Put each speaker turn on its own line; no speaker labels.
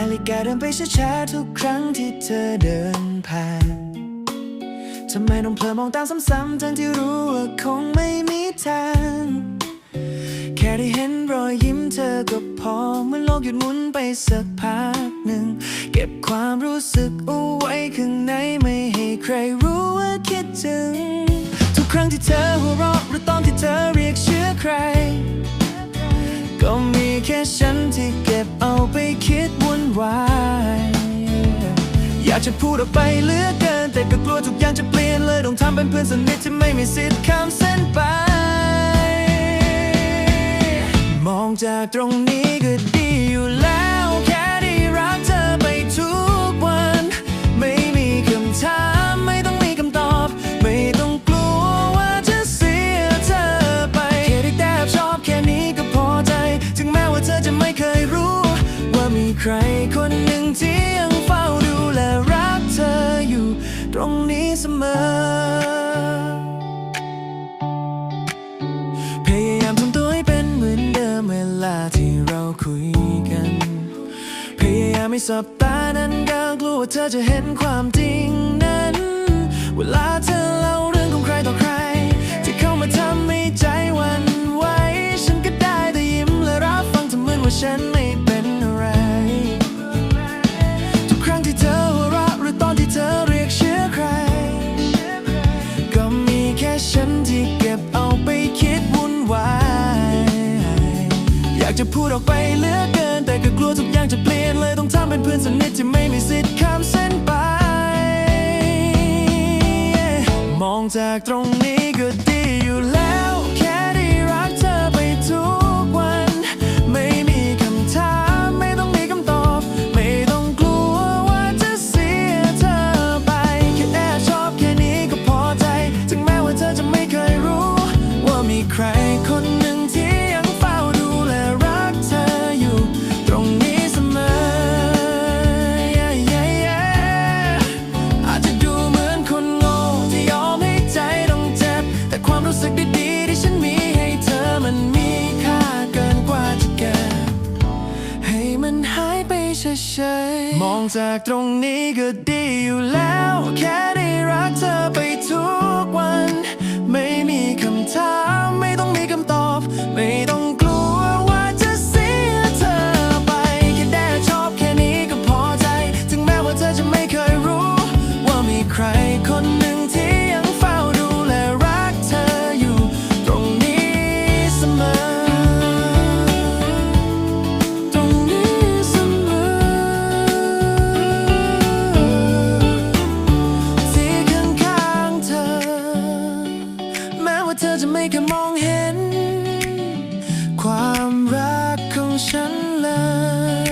าฬิกาเดินไปช้าๆทุกครั้งที่เธอเดินผ่านทำไมต้องเพลอมองตามซ้ำๆทั้งที่รู้ว่าคงไม่มีทาง แค่ได้เห็นรอยยิ้มเธอก็พอเมื่อโลกหยุดหมุนไปสักพักหนึ่ง เก็บความรู้สึกเอาไว้ข้างในไม่ให้ใครรู้ว่าคิดถึง ทุกครั้งที่เธอหัวเราะหรือตอนที่เธอเรียกชื่อใคร ก็มีแค่ฉันากจะพูดออกไปเหลือเกิน แต่ก็กลัวทุกอย่างจะเปลี่ยนเลยต้องทำเป็นเพื่อนสนิทที่ไม่มีสิทธิ์ข้ามเส้นไป มองจากตรงนี้ก็ดีอยู่แล้วแค่ได้รักเธอไปทุกวัน ไม่มีคำถามไม่ต้องมีคำตอบ ไม่ต้องกลัวว่าจะเสียเธอไปแค่ได้แต่ชอบแค่นี้ก็พอใจ ถึงแม้ว่าเธอจะไม่เคยรู้ ว่ามีใคร เสมอ พยายามทำตัวให้เป็นเหมือนเดิมเวลาที่เราคุยกัน พยายามไม่สบตานั้นก็กลัวว่าเธอจะเห็นความจริงนั้น เวลาเธอเล่า ฉันที่เก็บเอาไปคิดวุ่นวาย อยากจะพูดออกไปเหลือเกิน แต่ก็กลัวทุกอย่างจะเปลี่ยนเลยต้องทำเป็นเพื่อนสนิทที่ไม่มีสิทธิ์ข้ามเส้นไป มองจากตรงนี้ก็ดีอยู่แล้ว จากตรงนี้ก็ดีอยู่แล้ว แค่ได้รักเธอไปทุกวัน ไม่มีคำถาม เธอจะไม่เคยมองเห็น ความรักของฉันเลย